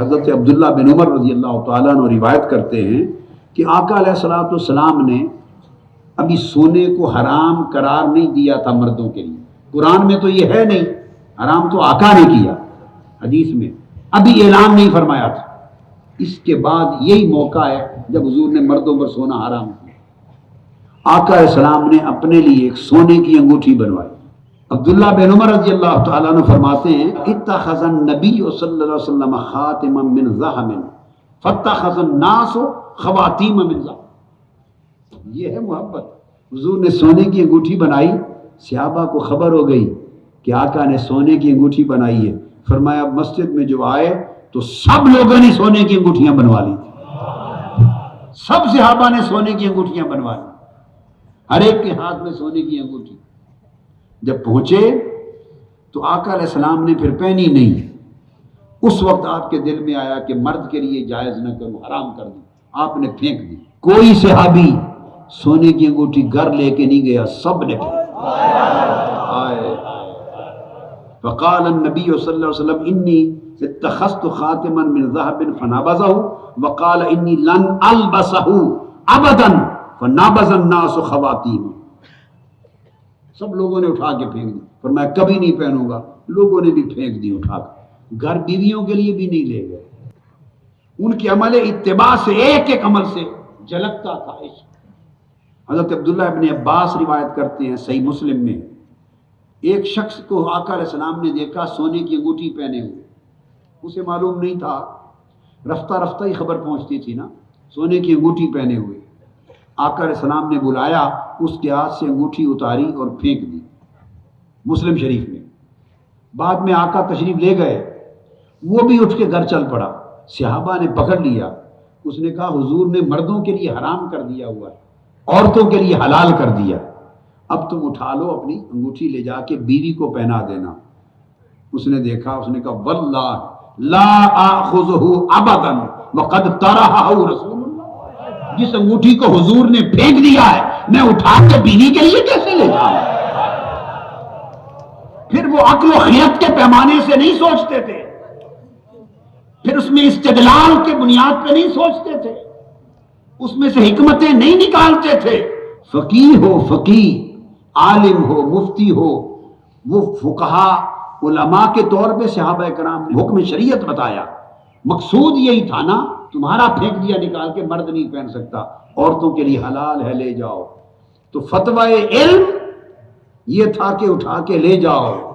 حضرت عبداللہ بن عمر رضی اللہ تعالیٰ عنہ روایت کرتے ہیں کہ آقا علیہ السلاۃ والسلام نے ابھی سونے کو حرام قرار نہیں دیا تھا مردوں کے لیے۔ قرآن میں تو یہ ہے نہیں، حرام تو آقا نے کیا۔ حدیث میں ابھی اعلان نہیں فرمایا تھا۔ اس کے بعد یہی موقع ہے جب حضور نے مردوں پر سونا حرام کیا۔ آقا علیہ السلام نے اپنے لیے ایک سونے کی انگوٹھی بنوائی۔ عبداللہ بن عمر رضی اللہ تعالیٰ عنہ فرماتے ہیں، اتخذ النبی صلی اللہ علیہ وسلم خاتما من ذہم فتخذ الناس خواتیم من ذہم یہ ہے محبت۔ حضور نے سونے کی انگوٹھی بنائی، صحابہ کو خبر ہو گئی کہ آقا نے سونے کی انگوٹھی بنائی ہے۔ فرمایا، مسجد میں جو آئے تو سب لوگوں نے سونے کی انگوٹھیاں بنوا لی۔ تھی سب صحابہ نے سونے کی انگوٹھیاں بنوا لی۔ ہر ایک کے ہاتھ میں سونے کی انگوٹھی۔ جب پہنچے تو آقا علیہ السلام نے پھر پہنی نہیں۔ اس وقت آپ کے دل میں آیا کہ مرد کے لیے جائز نہ کروں، حرام کر دوں۔ آپ نے پھینک دی۔ کوئی صحابی سونے کی انگوٹھی گھر لے کے نہیں گیا، سب نے آئے فقال النبی صلی اللہ علیہ وسلم، انی اتخذت خاتما من ذهب فنابذه وقال انی لن البسه ابدا فنابذ الناس خواتیم سب لوگوں نے اٹھا کے پھینک دی۔ پر میں کبھی نہیں پہنوں گا۔ لوگوں نے بھی پھینک دی اٹھا کے۔ گھر بیویوں کے لیے بھی نہیں لے گئے۔ ان کے عمل اتباع سے، ایک ایک عمل سے جھلکتا تھا عشق۔ حضرت عبداللہ ابن عباس روایت کرتے ہیں صحیح مسلم میں۔ ایک شخص کو آقا علیہ السلام نے دیکھا سونے کی انگوٹھی پہنے ہوئے۔ اسے معلوم نہیں تھا۔ رفتہ رفتہ ہی خبر پہنچتی تھی نا۔ سونے کی انگوٹھی پہنے ہوئے۔ آقا علیہ السلام نے بلایا۔ اس کے ہاتھ سے انگوٹھی اتاری اور پھینک دی۔ مسلم شریف میں۔ بعد میں آقا تشریف لے گئے۔ وہ بھی اٹھ کے گھر چل پڑا۔ صحابہ نے پکڑ لیا۔ اس نے کہا، حضور نے مردوں کے لیے حرام کر دیا ہوا ہے۔ عورتوں کے لیے حلال کر دیا۔ اب تم اٹھا لو اپنی انگوٹھی لے جا کے بیوی کو پہنا دینا۔ اس نے دیکھا، اس نے کہا، واللہ لا آخذہ ابدا وقد ترہہ رسول جس انگوٹھی کو حضور نے پھینک دیا ہے، میں اٹھا کے بیوی کے لیے کیسے لے جاؤں؟ پھر وہ عقل و خیت کے پیمانے سے نہیں سوچتے تھے۔ پھر اس میں استدلال کے بنیاد پہ نہیں سوچتے تھے۔ اس میں سے حکمتیں نہیں نکالتے تھے۔ فقیر ہو فقیر عالم ہو مفتی ہو۔ وہ فقہا، علماء کے طور پہ صحابہ کرام نے حکم شریعت بتایا۔ مقصود یہی تھا نا تمہارا پھینک دیا نکال کے مرد نہیں پہن سکتا، عورتوں کے لیے حلال ہے، لے جاؤ۔ تو فتوی علم یہ تھا کہ اٹھا کے لے جاؤ۔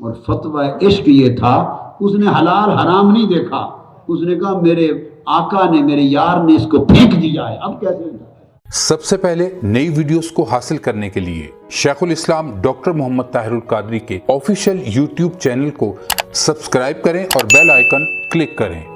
اور فتوی عشق یہ تھا، اس نے حلال حرام نہیں دیکھا۔ اس نے کہا، میرے آقا نے، میرے یار نے اس کو پھینک دیا ہے۔ اب کیسے سب سے پہلے نئی ویڈیوز کو حاصل کرنے کے لیے شیخ الاسلام ڈاکٹر محمد طاہر القادری کے آفیشیل یوٹیوب چینل کو سبسکرائب کریں اور بیل آئیکن کلک کریں۔